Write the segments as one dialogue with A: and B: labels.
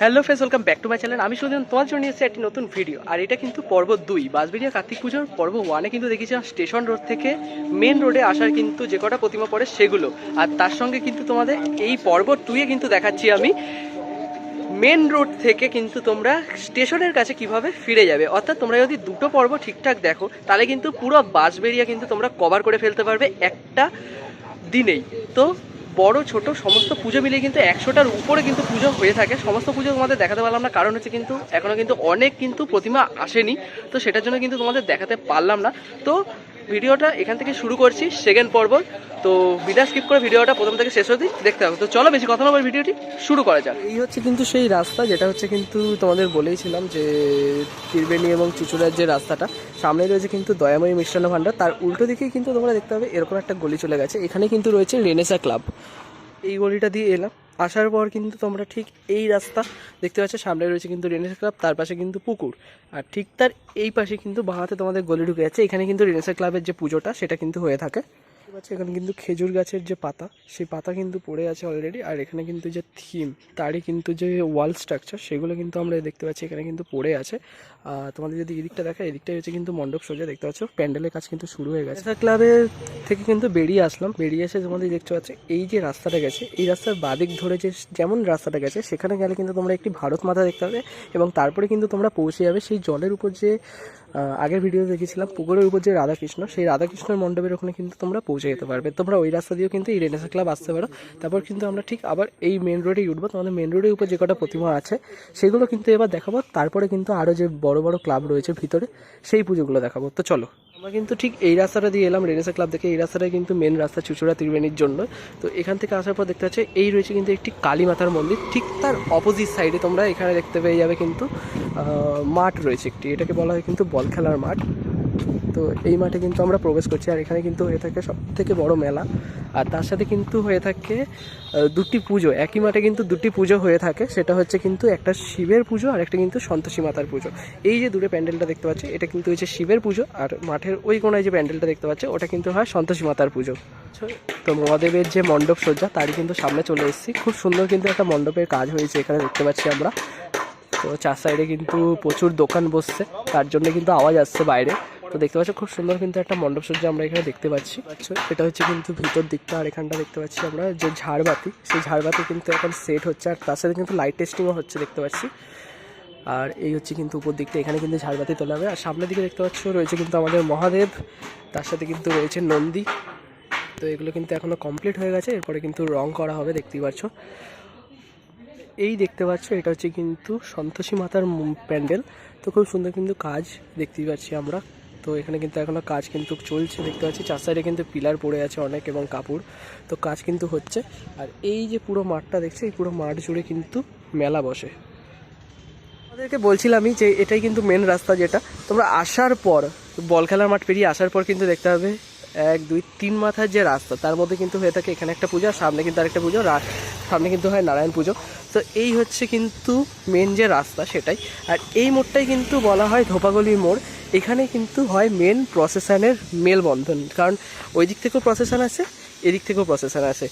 A: Hello friends welcome back to my channel আমি সুজন তোমার জন্য নিয়ে এসেছি একটি নতুন ভিডিও আর এটা কিন্তু পর্ব দুই। বাসবেরিয়া কার্তিক পুজোর পর্ব ওয়ানে কিন্তু দেখেছিলাম স্টেশন রোড থেকে মেন রোডে আসার কিন্তু যে কটা প্রতিমা পড়ে সেগুলো। আর তার সঙ্গে কিন্তু তোমাদের এই পর্ব টুয়ে কিন্তু দেখাচ্ছি আমি। মেন রোড থেকে কিন্তু তোমরা স্টেশনের কাছে কীভাবে ফিরে যাবে। অর্থাৎ তোমরা যদি দুটো পর্ব ঠিকঠাক দেখো, তাহলে কিন্তু পুরো বাসবেরিয়া কিন্তু তোমরা কভার করে ফেলতে পারবে একটা দিনেই। তো বড়, ছোট, সমস্ত পুজো মিলিয়ে কিন্তু একশোটার উপরে কিন্তু পুজো হয়ে থাকে। সমস্ত পুজো তোমাদের দেখাতে পারলাম না, কারণ হচ্ছে কিন্তু এখনও কিন্তু অনেক কিন্তু প্রতিমা আসেনি। তো সেটার জন্য কিন্তু তোমাদের দেখাতে পারলাম না। তো ভিডিওটা এখান থেকে শুরু করছি সেকেন্ড পর্ব। তো ভিডিও স্কিপ করে ভিডিওটা প্রথম থেকে শেষ অবধি দেখতে হবে তো চলো বেশি কথা নয় ভিডিওটি শুরু করা যাক। এই হচ্ছে কিন্তু সেই রাস্তা, যেটা হচ্ছে কিন্তু তোমাদের বলেইছিলাম যে ত্রিবেণী এবং চুচুড়ার যে রাস্তাটা সামনে রয়েছে কিন্তু দয়াময়ী মিষ্টান্ন ভাণ্ডার। তার উল্টো দিকেই কিন্তু তোমরা দেখতে পাবে এরকম একটা গলি চলে গেছে। এখানে কিন্তু রয়েছে রেনেসা ক্লাব এই গলিটা দিয়ে এলাম। আসার পর কিন্তু তোমরা ঠিক এই রাস্তা দেখতে পাচ্ছ সামনে রয়েছে কিন্তু রেনেসা ক্লাব তার পাশে কিন্তু পুকুর। আর ঠিক তার এই পাশে কিন্তু বাঁহাতে তোমাদের গলি ঢুকে যাচ্ছে। এখানে কিন্তু রেনেসা ক্লাবের যে পুজোটা, সেটা কিন্তু হয়ে থাকে। দেখতে পাচ্ছ, এখানে কিন্তু খেজুর গাছের যে পাতা, সেই পাতা কিন্তু পড়ে আছে অলরেডি আর এখানে কিন্তু যে থিম তারই কিন্তু যে ওয়াল স্ট্রাকচার সেগুলো কিন্তু আমরা দেখতে পাচ্ছি, এখানে কিন্তু পড়ে আছে। তোমাদের যদি এদিকটা দেখা এদিকটা হচ্ছে কিন্তু মণ্ডপ সোজা, দেখতে পাচ্ছ, প্যান্ডেলের কাজ কিন্তু শুরু হয়ে গেছে। ক্লাবের থেকে কিন্তু বেরিয়ে আসলাম, বেরিয়ে এসে তোমাদের দেখতে পাচ্ছ, এই যে রাস্তাটা গেছে, এই রাস্তার বাদিক ধরে যে যেমন রাস্তাটা গেছে, সেখানে গেলে কিন্তু তোমরা একটি ভারত মাতা দেখতে পাবে, এবং তারপরে কিন্তু তোমরা পৌঁছে যাবে সেই জলের উপর যে আগের ভিডিও দেখেছিলাম, পুকুরের উপর যে রাধাকৃষ্ণ, সেই রাধাকৃষ্ণের মণ্ডপের ওখানে কিন্তু তোমরা পৌঁছে যেতে পারবে। তোমরা ওই রাস্তা দিয়েও কিন্তু এই রেনেসা ক্লাব আসতে পারো। তারপর কিন্তু আমরা ঠিক আবার এই মেন রোডেই উঠবো। তোমাদের মেন রোডের উপর যে কটা প্রতিমা আছে, সেগুলো কিন্তু এবার দেখাবো। তারপরে কিন্তু আরও যে বড় বড় ক্লাব রয়েছে ভিতরে, সেই পুজোগুলো দেখাবো। তো চলো। আমরা কিন্তু ঠিক এই রাস্তাটা দিয়ে এলাম রেনেসা ক্লাব দেখে। এই রাস্তাটাই কিন্তু মেন রাস্তা চুচুড়া ত্রিবেণীর জন্য। তো এখান থেকে আসার পর দেখতে পাচ্ছি, এই রয়েছে কিন্তু একটি কালী মাতার মন্দির। ঠিক তার অপোজিট সাইডে তোমরা এখানে দেখতে পেয়ে যাবে কিন্তু মাঠ রয়েছে একটি। এটাকে বলা হয় কিন্তু বল খেলার মাঠ। তো এই মাঠে কিন্তু আমরা প্রবেশ করছি, আর এখানে কিন্তু হয়ে থাকে সব থেকে বড় মেলা। আর তার সাথে কিন্তু হয়ে থাকে দুটি পুজো। একই মাঠে কিন্তু দুটি পুজো হয়ে থাকে, সেটা হচ্ছে কিন্তু একটা শিবের পুজো আর একটা কিন্তু সন্তোষী মাতার পুজো। এই যে দূরে প্যান্ডেলটা দেখতে পাচ্ছি, এটা কিন্তু হচ্ছে শিবের পুজো, আর মাঠের ওই কোনায় যে প্যান্ডেলটা দেখতে পাচ্ছি, ওটা কিন্তু হয় সন্তোষী মাতার পুজো। তো মহাদেবের যে মণ্ডপ সজ্জা, তারই কিন্তু সামনে চলে এসেছি। খুব সুন্দর কিন্তু একটা মণ্ডপের কাজ হয়েছে, এখানে দেখতে পাচ্ছি আমরা। তো চার সাইডে কিন্তু প্রচুর দোকান বসছে, তার জন্য কিন্তু আওয়াজ আসছে বাইরে। তো দেখতে পাচ্ছ খুব সুন্দর কিন্তু একটা মণ্ডপ সজ্জা আমরা এখানে দেখতে পাচ্ছি। পাচ্ছ এটা হচ্ছে কিন্তু ভিতর দিকটা আর এখানটা দেখতে পাচ্ছি আমরা যে ঝাড়বাতি। সেই ঝাড়বাতি কিন্তু এখন সেট হচ্ছে আর তার সাথে কিন্তু লাইট টেস্টিংও হচ্ছে দেখতে পাচ্ছি। আর এই হচ্ছে কিন্তু উপর দিকটা এখানে কিন্তু ঝাড়বাতি তোলা হবে। আর সামনের দিকে দেখতে পাচ্ছ রয়েছে কিন্তু আমাদের মহাদেব তার সাথে কিন্তু রয়েছে নন্দী। তো এগুলো কিন্তু এখনও কমপ্লিট হয়ে গেছে এরপরে কিন্তু রং করা হবে দেখতেই পাচ্ছ। এই দেখতে পাচ্ছ এটা হচ্ছে কিন্তু সন্তোষী মাতার প্যান্ডেল। তো খুব সুন্দর কিন্তু কাজ দেখতেই পাচ্ছি আমরা। তো এখানে কিন্তু এখনও কাজ কিন্তু চলছে, দেখতে পাচ্ছি। চার সাইডে কিন্তু পিলার পড়ে আছে অনেক এবং কাপড়। তো কাজ কিন্তু হচ্ছে। আর এই যে পুরো মাঠটা দেখছে, এই পুরো মাঠ জুড়ে কিন্তু মেলা বসে। আমাদেরকে বলছিলামই যে এটাই কিন্তু মেন রাস্তা যেটা। তোমরা আসার পর, বল খেলার মাঠ পেরিয়ে আসার পর কিন্তু দেখতে হবে এক, দুই, তিন মাথার যে রাস্তা, তার মধ্যে কিন্তু হয়ে থাকে এখানে একটা পুজো সামনে কিন্তু আরেকটা পুজো সামনে কিন্তু হয় নারায়ণ পুজো। তো এই হচ্ছে কিন্তু মেন যে রাস্তা সেটাই। আর এই মোড়টাই কিন্তু বলা হয় ধোপাগলি মোড়। এখানে কিন্তু হয় মেন প্রসেসানের মেলবন্ধন। কারণ ওই দিক থেকেও প্রসেসান আছে এদিক থেকেও প্রসেশন আছে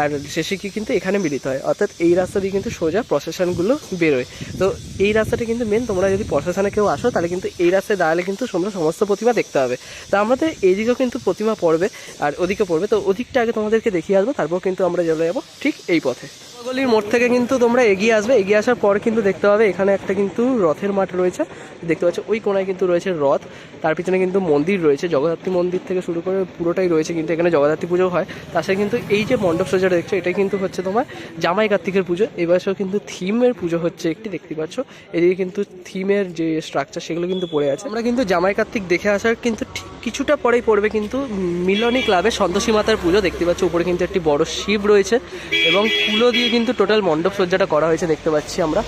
A: আর শেষে কি কিন্তু এখানে মিলিত হয়। অর্থাৎ এই রাস্তা দিয়ে কিন্তু সোজা প্রসেশনগুলো বেরোয়। তো এই রাস্তাটা কিন্তু মেন তোমরা যদি প্রসেশনে কেউ আসো, তাহলে কিন্তু এই রাস্তায় দাঁড়ালে কিন্তু তোমরা সমস্ত প্রতিমা দেখতে হবে তো আমাদের এইদিকেও কিন্তু প্রতিমা পড়বে আর ওদিকে পড়বে। তো ওদিকটা আগে তোমাদেরকে দেখিয়ে আসব, তারপর কিন্তু আমরা চলে যাব ঠিক এই পথে। গলির মোড় থেকে কিন্তু তোমরা এগিয়ে আসবে। এগিয়ে আসার পর কিন্তু দেখতে পাবে এখানে একটা কিন্তু রথের মাঠ রয়েছে। দেখতে পাচ্ছ ওই কোনায় কিন্তু রয়েছে রথ। তার পিছনে কিন্তু মন্দির রয়েছে। জগদ্ধাত্রী মন্দির থেকে শুরু করে পুরোটাই রয়েছে। কিন্তু এখানে জগদ্ধাত্রী পুজো হয়। সাথে কিন্তু এই যে মণ্ডপ সজ্জাটা দেখছ এটা কিন্তু হচ্ছে তোমার জামাই কার্তিকের পুজো। এবছর কিন্তু থিমের পুজো হচ্ছে একটি, দেখতে পাচ্ছ। এদিকে কিন্তু থিমের যে স্ট্রাকচার সেগুলো কিন্তু পড়ে আছে। আমরা কিন্তু জামাই কার্তিক দেখে আসার কিন্তু ঠিক কিছুটা পরেই পড়বে কিন্তু মিলনী ক্লাবে সন্তোষী মাতার পুজো। দেখতে পাচ্ছ, উপরে কিন্তু একটি বড় শিব রয়েছে এবং কুলো দিয়ে কিন্তু টোটাল মণ্ডপ সজ্জাটা করা হয়েছে, দেখতে পাচ্ছি আমরা।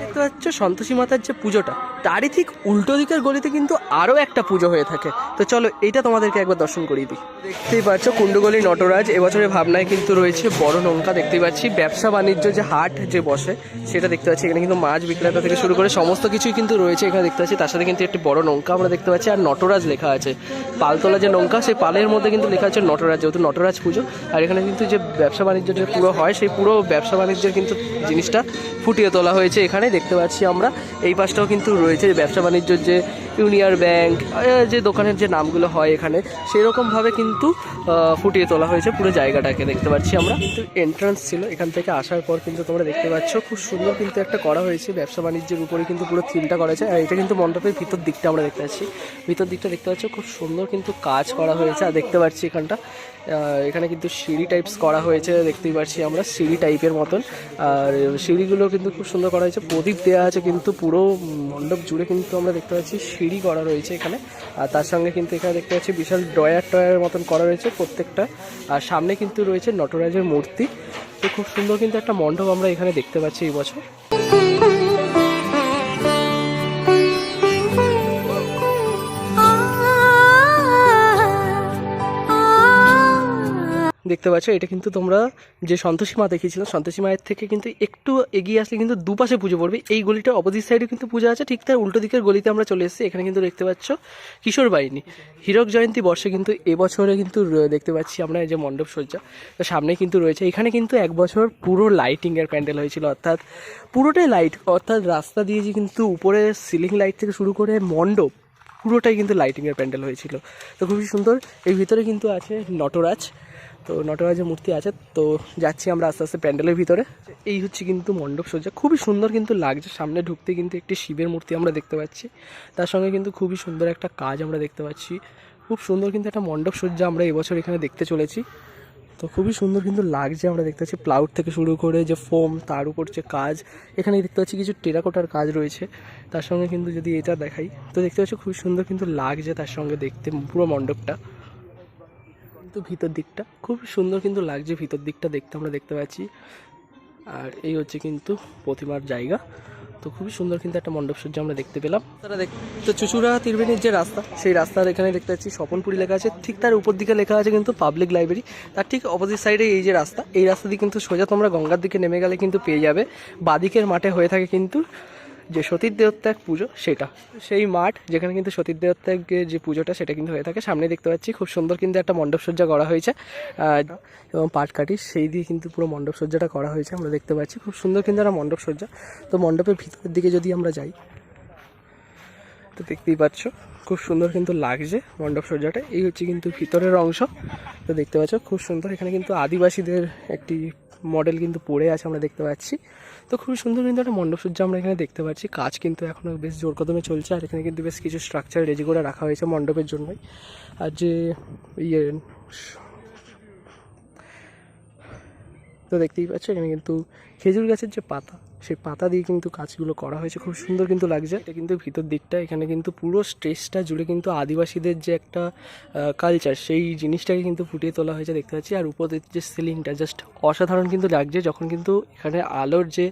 A: দেখতে পাচ্ছ? সন্তোষী মাতার যে পুজোটা, তারই ঠিক উল্টো দিকের গলিতে কিন্তু আরও একটা পুজো হয়ে থাকে। তো চলো, এইটা তোমাদেরকে একবার দর্শন করিয়ে দিই। দেখতেই পাচ্ছ কুণ্ডগলি নটরাজ, এবছরের ভাবনায় কিন্তু রয়েছে বড় নৌকা, দেখতেই পাচ্ছি। ব্যবসা বাণিজ্য যে হাট যে বসে, সেটা দেখতে পাচ্ছি। এখানে কিন্তু মাছ বিক্রেতা থেকে শুরু করে সমস্ত কিছুই কিন্তু রয়েছে এখানে দেখতে পাচ্ছি। তার সাথে কিন্তু একটি বড় নৌকা আমরা দেখতে পাচ্ছি, আর নটরাজ লেখা আছে। পালতলা যে নৌকা, সেই পালের মধ্যে কিন্তু লেখা আছে নটরাজ, যেহেতু নটরাজ পুজো। আর এখানে কিন্তু যে ব্যবসা বাণিজ্য যে পুরো হয়, সেই পুরো ব্যবসা বাণিজ্যের কিন্তু জিনিসটা ফুটিয়ে তোলা হয়েছে এখানে। দেখতে পাচ্ছি আমরা। এই পাশটাও কিন্তু রয়েছে ব্যবসা বাণিজ্যর যে ইউনিয়ন ব্যাংক যে দোকানের যে নামগুলো হয় এখানে, সেরকমভাবে কিন্তু ফুটিয়ে তোলা হয়েছে পুরো জায়গাটাকে, দেখতে পাচ্ছি আমরা। কিন্তু এন্ট্রান্স ছিল, এখান থেকে আসার পর কিন্তু তোমরা দেখতে পাচ্ছ, খুব সুন্দর কিন্তু একটা করা হয়েছে। ব্যবসা বাণিজ্যের উপরে কিন্তু পুরো থিমটা করা হয়েছে। আর এটা কিন্তু মণ্ডপের ভিতর দিকটা আমরা দেখতে পাচ্ছি। ভিতর দিকটা দেখতে পাচ্ছ, খুব সুন্দর কিন্তু কাজ করা হয়েছে। আর দেখতে পাচ্ছি এখানটা এখানে কিন্তু সিঁড়ি টাইপস করা হয়েছে। দেখতেই পাচ্ছি আমরা সিঁড়ি টাইপের মতন। আর সিঁড়িগুলো কিন্তু খুব সুন্দর করা হয়েছে। প্রদীপ দেওয়া আছে কিন্তু পুরো মণ্ডপ জুড়ে কিন্তু আমরা দেখতে পাচ্ছি সিঁড়ি করা রয়েছে এখানে। আর তার সঙ্গে কিন্তু এখানে দেখতে পাচ্ছি বিশাল ডয়ার টয়ার মতন করা রয়েছে প্রত্যেকটা। আর সামনে কিন্তু রয়েছে নটরাজের মূর্তি। তো খুব সুন্দর কিন্তু একটা মণ্ডপ আমরা এখানে দেখতে পাচ্ছি এই বছর। দেখতে পাচ্ছ, এটা কিন্তু তোমরা যে সন্তোষী মা দেখিয়েছিলাম সন্তোষী মায়ের থেকে কিন্তু একটু এগিয়ে আসলে কিন্তু দুপাশে পুজো পড়বে। এই গলিটার অপোজিট সাইডে কিন্তু পূজা আছে, ঠিক তার উল্টো দিকের গলিতে আমরা চলে এসেছি, এখানে কিন্তু দেখতে পাচ্ছ কিশোর বাহিনী। হীরক জয়ন্তী বর্ষে কিন্তু এবছরে কিন্তু দেখতে পাচ্ছি আমরা এই যে মণ্ডপ সজ্জা, তো সামনে কিন্তু রয়েছে। এখানে কিন্তু এক বছর পুরো লাইটিংয়ের প্যান্ডেল হয়েছিল, অর্থাৎ পুরোটাই লাইট অর্থাৎ রাস্তা দিয়ে যে কিন্তু উপরে সিলিং লাইট থেকে শুরু করে মণ্ডপ, পুরোটাই কিন্তু লাইটিংয়ের প্যান্ডেল হয়েছিল। তো খুবই সুন্দর, এর ভিতরে কিন্তু আছে নটরাজ তো নটরাজের মূর্তি আছে, তো যাচ্ছি আমরা আস্তে আস্তে প্যান্ডেলের ভিতরে। এই হচ্ছে কিন্তু মণ্ডপ সজ্জা। খুবই সুন্দর কিন্তু লাগছে। সামনে ঢুকতে কিন্তু একটি শিবের মূর্তি আমরা দেখতে পাচ্ছি। তার সঙ্গে কিন্তু খুবই সুন্দর একটা কাজ আমরা দেখতে পাচ্ছি। খুব সুন্দর কিন্তু একটা মণ্ডপ সজ্জা আমরা এবছর এখানে দেখতে চলেছি। তো খুবই সুন্দর কিন্তু লাগছে আমরা দেখতে পাচ্ছি। প্লাউড থেকে শুরু করে যে ফোম, তার উপর যে কাজ, এখানে দেখতে পাচ্ছি কিছু টেরাকোটার কাজ রয়েছে। তার সঙ্গে কিন্তু যদি এটা দেখাই, তো দেখতে পাচ্ছি খুবই সুন্দর কিন্তু লাগছে তার সঙ্গে দেখতে পুরো মণ্ডপটা। কিন্তু ভিতর দিকটা। খুব সুন্দর কিন্তু লাগছে ভিতর দিকটা দেখতে, আমরা দেখতে পাচ্ছি। আর এই হচ্ছে কিন্তু প্রতিমার জায়গা। তো খুবই সুন্দর কিন্তু একটা মণ্ডপ সজ্জা আমরা দেখতে পেলাম। তারা দেখ তো চুচুড়া তীরবেণীর যে রাস্তা, সেই রাস্তার এখানে দেখতে পাচ্ছি স্বপনপুরি লেখা আছে। ঠিক তার উপর দিকে লেখা আছে কিন্তু পাবলিক লাইব্রেরি তার ঠিক অপোজিট সাইডে এই যে রাস্তা, এই রাস্তা দিয়ে কিন্তু সোজা তোমরা গঙ্গার দিকে নেমে গেলে কিন্তু পেয়ে যাবে। বাদিকের মাঠে হয়ে থাকে কিন্তু যে সতীর দেবত্যাগ পুজো, সেটা। সেই মাঠ যেখানে কিন্তু সতীর দেবত্যাগের যে পুজোটা, সেটা কিন্তু হয়ে থাকে। সামনে দেখতে পাচ্ছি, খুব সুন্দর কিন্তু একটা মণ্ডপসজ্জা করা হয়েছে। এবং পাটকাঠি, সেই দিয়ে কিন্তু পুরো মণ্ডপসজ্জাটা করা হয়েছে, আমরা দেখতে পাচ্ছি। খুব সুন্দর কিন্তু একটা মণ্ডপসজ্জা তো মণ্ডপের ভিতরের দিকে যদি আমরা যাই, তো দেখতেই পাচ্ছ, খুব সুন্দর কিন্তু লাগছে মণ্ডপ সজ্জাটা। এই হচ্ছে কিন্তু ভিতরের অংশ। তো দেখতে পাচ্ছ, খুব সুন্দর। এখানে কিন্তু আদিবাসীদের একটি মডেল কিন্তু পড়ে আছে, আমরা দেখতে পাচ্ছি। তো খুবই সুন্দর কিন্তু একটা মণ্ডপ সজ্জা আমরা এখানে দেখতে পাচ্ছি। কাজ কিন্তু এখনও বেশ জোর কদমে চলছে, আর এখানে কিন্তু বেশ কিছু স্ট্রাকচার রেডি করে রাখা হয়েছে মণ্ডপের জন্যই। আর যে ইয়ে তো দেখতেই পাচ্ছ, এখানে কিন্তু খেজুর গাছের যে পাতা সেই পাতা দিয়ে কিন্তু কাজগুলো করা হয়েছে। খুব সুন্দর কিন্তু লাগছে। এটা কিন্তু ভিতর দিকটা, এখানে কিন্তু পুরো স্টেজটা জুড়ে কিন্তু আদিবাসীদের যে একটা কালচার সেই জিনিসটাকে কিন্তু ফুটিয়ে তোলা হয়েছে দেখতে পাচ্ছি। আর উপরের যে সিলিংটা জাস্ট অসাধারণ কিন্তু লাগছে। যখন কিন্তু এখানে আলোর যে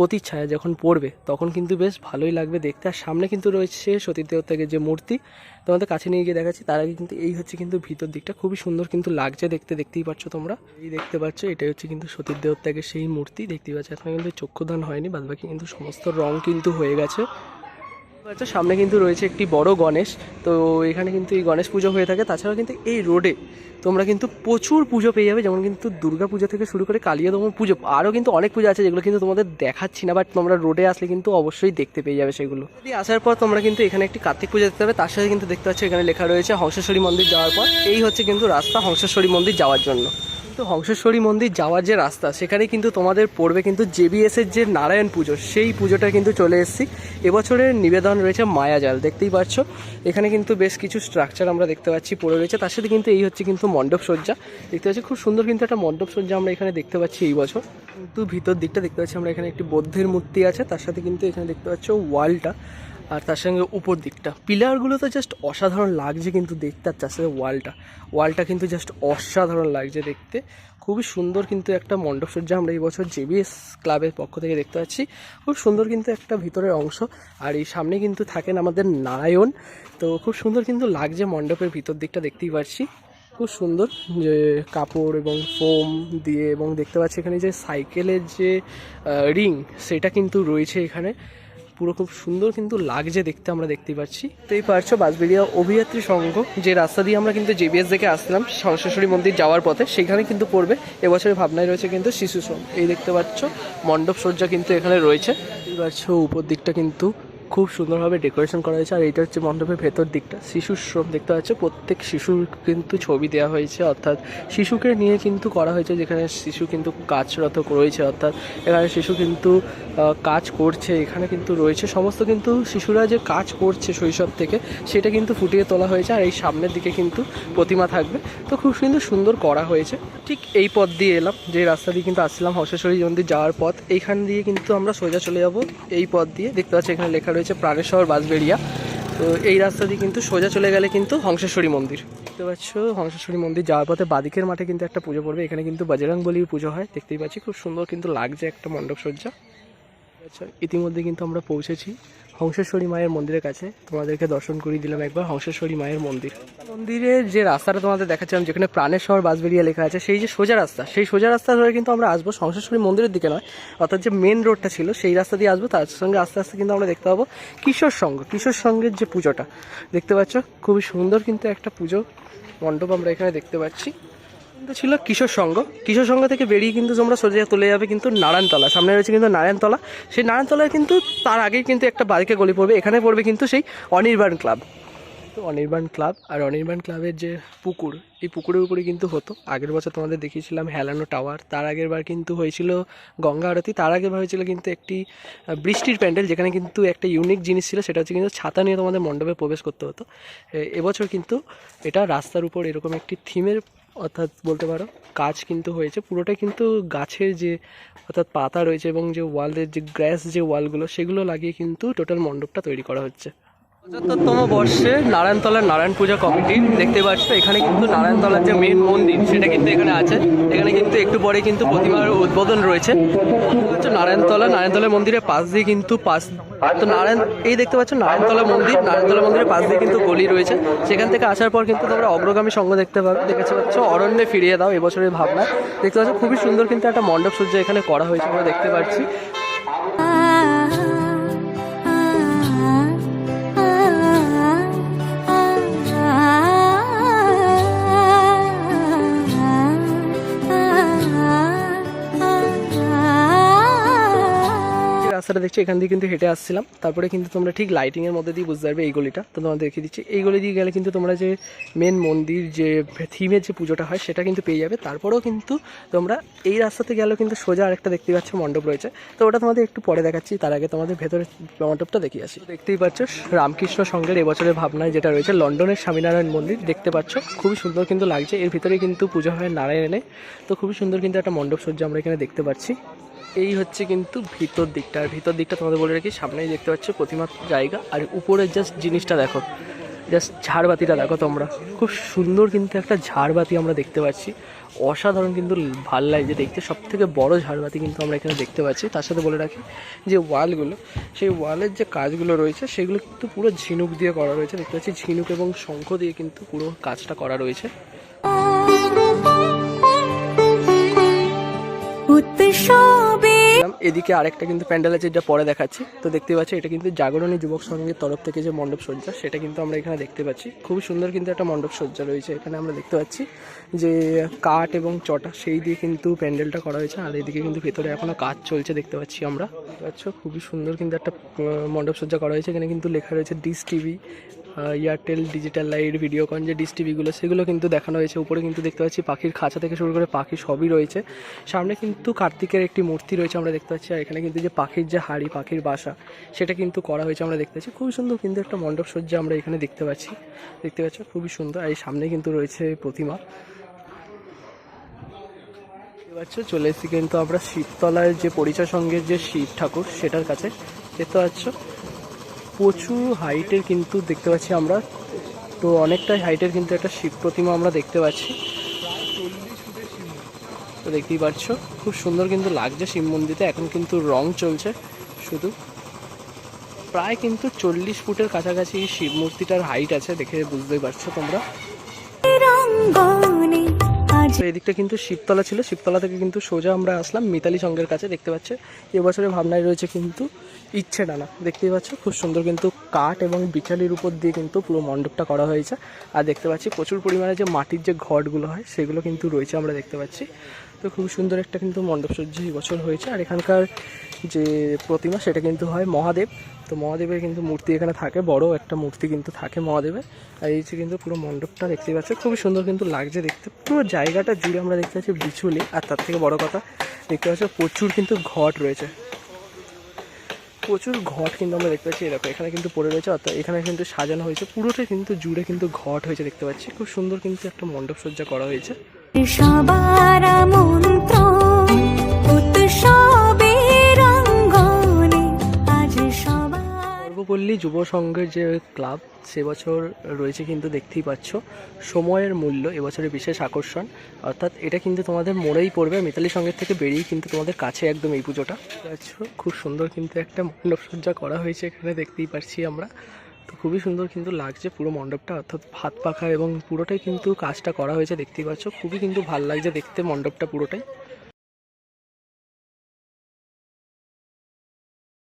A: প্রতিচ্ছায়া যখন পড়বে, তখন কিন্তু বেশ ভালোই লাগবে দেখতে। আর সামনে কিন্তু রয়েছে সতী থেকে যে মূর্তি, তোমাদের কাছে নিয়ে গিয়ে দেখাচ্ছি, তার আগে কিন্তু এই হচ্ছে কিন্তু ভিতর দিকটা। খুবই সুন্দর কিন্তু লাগছে দেখতে, দেখতেই পাচ্ছ তোমরা। এই দেখতে পাচ্ছ, এটাই হচ্ছে কিন্তু সতীর থেকে সেই মূর্তি, দেখতেই পাচ্ছ, এখন কিন্তু চক্ষুদান হয়নি, বাদবাকি কিন্তু সমস্ত রং কিন্তু হয়ে গেছে। আচ্ছা সামনে কিন্তু রয়েছে একটি বড় গণেশ। তো এখানে কিন্তু এই গণেশ পুজো হয়ে থাকে। তাছাড়া কিন্তু এই রোডে তোমরা কিন্তু প্রচুর পুজো পেয়ে যাবে। যেমন কিন্তু দুর্গা পুজো থেকে শুরু করে কালিয়া দমন পুজো, আরও কিন্তু অনেক পুজো আছে যেগুলো কিন্তু তোমাদের দেখাচ্ছি না, বাট তোমরা রোডে আসলে কিন্তু অবশ্যই দেখতে পেয়ে যাবে সেগুলো। যদি আসার পর তোমরা কিন্তু এখানে একটি কার্তিক পুজো দেখতে পাবে, তার সাথে কিন্তু দেখতে পাচ্ছ এখানে লেখা রয়েছে হংসেশ্বরী মন্দির যাওয়ার পর। এই হচ্ছে কিন্তু রাস্তা হংসেশ্বরী মন্দির যাওয়ার জন্য। কিন্তু হংসেশ্বরী মন্দির যাওয়ার যে রাস্তা সেখানে কিন্তু তোমাদের পড়বে কিন্তু জেবিএস এর যে নারায়ণ পুজো, সেই পুজোটা কিন্তু চলে এসেছি। এবছরের নিবেদন রয়েছে মায়াজাল দেখতেই পাচ্ছ। এখানে কিন্তু বেশ কিছু স্ট্রাকচার আমরা দেখতে পাচ্ছি পড়ে রয়েছে। তার সাথে কিন্তু এই হচ্ছে কিন্তু মণ্ডপ সজ্জা, দেখতে পাচ্ছি খুব সুন্দর কিন্তু একটা মণ্ডপ সজ্জা আমরা এখানে দেখতে পাচ্ছি এই বছর। কিন্তু ভিতর দিকটা দেখতে পাচ্ছি আমরা, এখানে একটি বৌদ্ধের মূর্তি আছে, তার সাথে কিন্তু এখানে দেখতে পাচ্ছ ওয়ালটা। আর তার সঙ্গে উপর দিকটা। পিলারগুলো তো জাস্ট অসাধারণ লাগছে কিন্তু দেখতে আর তার সাথে ওয়ালটা। ওয়ালটা কিন্তু জাস্ট অসাধারণ লাগছে দেখতে। খুবই সুন্দর কিন্তু একটা মণ্ডপসজ্জা আমরা এই বছর জেবিএস ক্লাবের পক্ষ থেকে দেখতে পাচ্ছি। খুব সুন্দর কিন্তু একটা ভিতরের অংশ। আর এই সামনে কিন্তু থাকেন আমাদের নারায়ণ। তো খুব সুন্দর কিন্তু লাগছে মণ্ডপের ভিতর দিকটা দেখতেই পাচ্ছি। খুব সুন্দর যে কাপড় এবং ফোম দিয়ে এবং দেখতে পাচ্ছি এখানে যে সাইকেলের যে রিং সেটা কিন্তু রয়েছে এখানে। পুরো খুব সুন্দর কিন্তু লাগছে দেখতে, আমরা দেখতে পাচ্ছি। তো এই পারছ বাসবেড়িয়া অভিযাত্রী সংঘ, যে রাস্তা দিয়ে আমরা কিন্তু জেবিএস দেখে আসলাম সংসেশ্বরী মন্দির যাওয়ার পথে, সেখানে কিন্তু পড়বে। এবছরের ভাবনায় রয়েছে কিন্তু শিশু শ্রম এই দেখতে পাচ্ছ মণ্ডপ সজ্জা কিন্তু এখানে রয়েছে। এই পারছ উপর দিকটা কিন্তু খুব সুন্দরভাবে ডেকোরেশন করা হয়েছে, আর এটা হচ্ছে মণ্ডপের ভেতর দিকটা। শিশুর শ্রম দেখতে পাচ্ছ, প্রত্যেক শিশুর কিন্তু ছবি দেওয়া হয়েছে, অর্থাৎ শিশুকে নিয়ে কিন্তু করা হয়েছে, যেখানে শিশু কিন্তু কাজরত রয়েছে, অর্থাৎ এখানে শিশু কিন্তু কাজ করছে, এখানে কিন্তু রয়েছে। সমস্ত কিন্তু শিশুরা যে কাজ করছে শৈশব থেকে, সেটা কিন্তু ফুটিয়ে তোলা হয়েছে, আর এই সামনের দিকে কিন্তু প্রতিমা থাকবে। তো খুব সুন্দর সুন্দর করা হয়েছে। ঠিক এই পথ দিয়ে এলাম, যে রাস্তা দিয়ে কিন্তু আসছিলাম হর্ষেশ্বরী মন্দির যাওয়ার পথ। এইখান দিয়ে কিন্তু আমরা সোজা চলে যাব, এই পথ দিয়ে। দেখতে পাচ্ছি এখানে লেখা রয়েছে প্রাণেশ্বর বাসবেড়িয়া তো এই রাস্তা দিয়ে কিন্তু সোজা চলে গেলে কিন্তু হংসেশ্বরী মন্দির। দেখতে পাচ্ছ, হংসেশ্বরী মন্দির যাওয়ার পথে বাদিকের মাঠে কিন্তু একটা পুজো পড়বে। এখানে কিন্তু বজরং বলির পুজো হয়, দেখতেই পাচ্ছি। খুব সুন্দর কিন্তু লাগছে একটা মণ্ডপ সজ্জা আচ্ছা ইতিমধ্যে কিন্তু আমরা পৌঁছেছি। হংসেশ্বরী মায়ের মন্দিরের কাছে। তোমাদেরকে দর্শন করিয়ে দিলাম একবার হংসেশ্বরী মায়ের মন্দির। মন্দিরের যে রাস্তাটা তোমাদের দেখাচ্ছিলাম, যেখানে প্রাণের শহর বাসবেরিয়া লেখা আছে, সেই যে সোজা রাস্তা, সেই সোজা রাস্তা ধরে কিন্তু আমরা আসব হংসেশ্বরী মন্দিরের দিকে নয়, অর্থাৎ যে মেন রোডটা ছিল, সেই রাস্তা দিয়ে আসব। তার সঙ্গে আস্তে আস্তে কিন্তু আমরা দেখতে পাবো কিশোর সংঘ। কিশোর সংঘের যে পুজোটা, দেখতে পাচ্ছ? খুবই সুন্দর কিন্তু একটা পুজো মণ্ডপ আমরা এখানে দেখতে পাচ্ছি। কিন্তু ছিল কিশোর সংঘ। কিশোর সংঘ থেকে বেরিয়ে কিন্তু তোমরা সোজা চলে যাবে কিন্তু নারায়ণতলা। সামনে রয়েছে কিন্তু নারায়ণতলা। সেই নারায়ণতলায় কিন্তু তার আগেই কিন্তু একটা বাড়িকে গলি পড়বে। এখানে পড়বে কিন্তু সেই অনির্বাণ ক্লাব। তো অনির্বাণ ক্লাব আর অনির্বাণ ক্লাবের যে পুকুর, এই পুকুরের উপরে কিন্তু হতো। আগের বছর তোমাদের দেখিয়েছিলাম হেলানো টাওয়ার। তার আগের বার কিন্তু হয়েছিল গঙ্গা আরতি। তার আগের বার হয়েছিল কিন্তু একটি বৃষ্টির প্যান্ডেল যেখানে কিন্তু একটা ইউনিক জিনিস ছিল, সেটা হচ্ছে কিন্তু ছাতা নিয়ে তোমাদের মণ্ডপে প্রবেশ করতে হতো। এবছর কিন্তু এটা রাস্তার উপর এরকম একটি থিমের অর্থাৎ বলতে পারো, কাজ কিন্তু হয়েছে। পুরোটা কিন্তু গাছের যে, অর্থাৎ পাতা রয়েছে এবং যে ওয়ালের যে গ্র্যাস যে ওয়ালগুলো, সেগুলো লাগিয়ে কিন্তু টোটাল মণ্ডপটা তৈরি করা হচ্ছে। পঁচাত্তরতম বর্ষে নারায়ণতলার নারায়ণ পূজা কমিটি, দেখতে পাচ্ছ এখানে কিন্তু নারায়ণতলার যে মেন মন্দির, সেটা কিন্তু এখানে আছে। এখানে কিন্তু একটু পরে কিন্তু প্রতিমার উদ্বোধন রয়েছে। হচ্ছে নারায়ণতলা নারায়ণতলা মন্দিরের পাশ দিয়ে কিন্তু পাশ তো নারায়ণ এই দেখতে পাচ্ছ নারায়ণতলা মন্দির, নারায়ণতলা মন্দিরের পাশ দিয়ে কিন্তু গলি রয়েছে। সেখান থেকে আসার পর কিন্তু তোমরা অগ্রগামী সঙ্গ দেখতে পাবে। দেখতে পাচ্ছ অরণ্যে ফিরিয়ে দাও, এবছরের ভাবনা। দেখতে পাচ্ছ খুবই সুন্দর কিন্তু একটা মণ্ডপ সজ্জা এখানে করা হয়েছে আমরা দেখতে পাচ্ছি। রাস্তাটা দেখছি, এখান দিয়ে কিন্তু হেঁটে আসছিলাম। তারপরে কিন্তু তোমরা ঠিক লাইটিং এর মধ্যে দিয়ে বুঝতে পারবে এই গলিটা। তো তোমাদের দেখিয়ে দিচ্ছি, এই গলি দিয়ে গেলে কিন্তু তোমরা যে মেন মন্দির, যে থিমের যে পুজোটা হয়, সেটা কিন্তু পেয়ে যাবে। তারপরেও কিন্তু তোমরা এই রাস্তাতে গেলেও কিন্তু সোজা আরেকটা দেখতে পাচ্ছ, মণ্ডপ রয়েছে। তো ওটা তোমাদের একটু পরে দেখাচ্ছি, তার আগে তোমাদের ভেতরে মণ্ডপটা দেখিয়ে আসি। দেখতেই পাচ্ছ, রামকৃষ্ণ সংঘের এবছরের ভাবনায় যেটা রয়েছে, লন্ডনের স্বামীনারায়ণ মন্দির দেখতে পাচ্ছ। খুবই সুন্দর কিন্তু লাগছে, এর ভিতরে কিন্তু পুজো হয় নারায়ণে। তো খুবই সুন্দর কিন্তু একটা মণ্ডপ সজ্জা আমরা এখানে দেখতে পাচ্ছি। এই হচ্ছে কিন্তু ভিতর দিকটা। আর ভিতর দিকটা তোমাদের বলে রাখি, সামনেই দেখতে পাচ্ছ প্রতিমার জায়গা। আর উপরের জাস্ট জিনিসটা দেখো জাস্ট ঝাড়বাতিটা দেখো তোমরা। খুব সুন্দর কিন্তু একটা ঝাড়বাতি আমরা দেখতে পাচ্ছি। অসাধারণ কিন্তু ভালো লাগছে দেখতে। সব থেকে বড় ঝাড়বাতি কিন্তু আমরা এখানে দেখতে পাচ্ছি। তার সাথে বলে রাখি যে ওয়ালগুলো, সেই ওয়ালের যে কাজগুলো রয়েছে, সেগুলো কিন্তু পুরো ঝিনুক দিয়ে করা রয়েছে। দেখতে পাচ্ছি ঝিনুক এবং শঙ্খ দিয়ে কিন্তু পুরো কাজটা করা রয়েছে। এদিকে আরেকটা কিন্তু প্যান্ডেল আছে, যেটা পরে দেখাচ্ছি। তো দেখতে পাচ্ছি, এটা কিন্তু জাগরণী যুবক সংঘের তরফ থেকে যে মণ্ডপ সজ্জা, সেটা কিন্তু আমরা এখানে দেখতে পাচ্ছি। খুবই সুন্দর কিন্তু একটা মণ্ডপ সজ্জা রয়েছে, এখানে আমরা দেখতে পাচ্ছি যে কাঠ এবং চটা, সেই দিয়ে কিন্তু প্যান্ডেলটা করা হয়েছে। আর এদিকে কিন্তু ভেতরে এখনও কাজ চলছে, দেখতে পাচ্ছি আমরা। দেখতে পাচ্ছ, খুবই সুন্দর কিন্তু একটা মণ্ডপ সজ্জা করা হয়েছে। এখানে কিন্তু লেখা রয়েছে dish TV Airtel digital light Videocon যে ডিস টিভিগুলো সেগুলো কিন্তু দেখানো হয়েছে। উপরে কিন্তু দেখতে পাচ্ছি পাখির খাঁচা থেকে শুরু করে পাখি সবই রয়েছে। সামনে কিন্তু কার্তিকের একটি মূর্তি রয়েছে আমরা দেখতে পাচ্ছি, আর এখানে কিন্তু যে পাখির যে হাড়ি, পাখির বাসা, সেটা কিন্তু করা হয়েছে আমরা দেখতে পাচ্ছি। খুবই সুন্দর কিন্তু একটা মণ্ডপ সজ্জা আমরা এখানে দেখতে পাচ্ছি। দেখতে পাচ্ছ, খুবই সুন্দর, আর এই সামনে কিন্তু রয়েছে প্রতিমা। পাচ্ছ, চলে এসেছি কিন্তু আমরা শিবতলার যে পরিচয় সঙ্গের যে শিব ঠাকুর, সেটার কাছে। দেখতে পাচ্ছ প্রচুর হাইটের কিন্তু দেখতে পাচ্ছি আমরা। তো অনেকটাই হাইটের কিন্তু একটা শিব প্রতিমা আমরা দেখতে পাচ্ছি। তো দেখতেই পাচ্ছ, খুব সুন্দর কিন্তু লাগছে শিব মন্দিরে এখন কিন্তু রং চলছে শুধু। প্রায় কিন্তু চল্লিশ ফুটের কাছাকাছি শিব মূর্তিটার হাইট আছে দেখে বুঝতেই পারছ তোমরা। তো এদিকটা কিন্তু শিবতলা ছিল। শিবতলা থেকে কিন্তু সোজা আমরা আসলাম মিতালি সঙ্গের কাছে, দেখতে পাচ্ছ। এবছরে ভাবনায় রয়েছে কিন্তু ইচ্ছে ডানা। দেখতেই পাচ্ছ, খুব সুন্দর কিন্তু কাঠ এবং বিচালির উপর দিয়ে কিন্তু পুরো মণ্ডপটা করা হয়েছে। আর দেখতে পাচ্ছি, প্রচুর পরিমাণে যে মাটির যে ঘটগুলো হয়, সেগুলো কিন্তু রয়েছে আমরা দেখতে পাচ্ছি। তো খুব সুন্দর একটা কিন্তু মণ্ডপ সজ্জা এবছর হয়েছে। আর এখানকার যে প্রতিমা, সেটা কিন্তু হয় মহাদেব। তো মহাদেবের কিন্তু মূর্তি এখানে থাকে, বড় একটা মূর্তি কিন্তু থাকে মহাদেবের। আর এই যে কিন্তু পুরো মণ্ডপটা দেখতে পাচ্ছি, খুবই সুন্দর কিন্তু লাগছে দেখতে। পুরো জায়গাটা জুড়ে আমরা দেখতে পাচ্ছি বিচুলি, আর তার থেকে বড় কথা, দেখতে পাচ্ছি প্রচুর কিন্তু ঘট রয়েছে। প্রচুর ঘট কিন্তু আমরা দেখতে পাচ্ছি এরকম এখানে কিন্তু পড়ে রয়েছে, অর্থাৎ এখানে কিন্তু সাজানো হয়েছে পুরোটা কিন্তু জুড়ে কিন্তু ঘট হয়েছে দেখতে পাচ্ছি। খুব সুন্দর কিন্তু একটা মণ্ডপ সজ্জা করা হয়েছে।
B: সবার
A: সর্বপল্লী যুব সংঘের যে ক্লাব, সে বছর রয়েছে কিন্তু দেখতেই পাচ্ছ। সময়ের মূল্য এবছরের বিশেষ আকর্ষণ। অর্থাৎ এটা কিন্তু তোমাদের মোড়েই পড়বে, মিতালি সঙ্গের থেকে বেরিয়েই কিন্তু তোমাদের কাছে একদম এই পুজোটা। খুব সুন্দর কিন্তু একটা মণ্ডপ সজ্জা করা হয়েছে এখানে, দেখতেই পাচ্ছি আমরা। তো খুবই সুন্দর কিন্তু লাগছে পুরো মণ্ডপটা, অর্থাৎ ভাত পাখা এবং পুরোটাই কিন্তু কাজটা করা হয়েছে, দেখতেই পাচ্ছ। খুবই কিন্তু ভালো লাগছে দেখতে মণ্ডপটা পুরোটাই।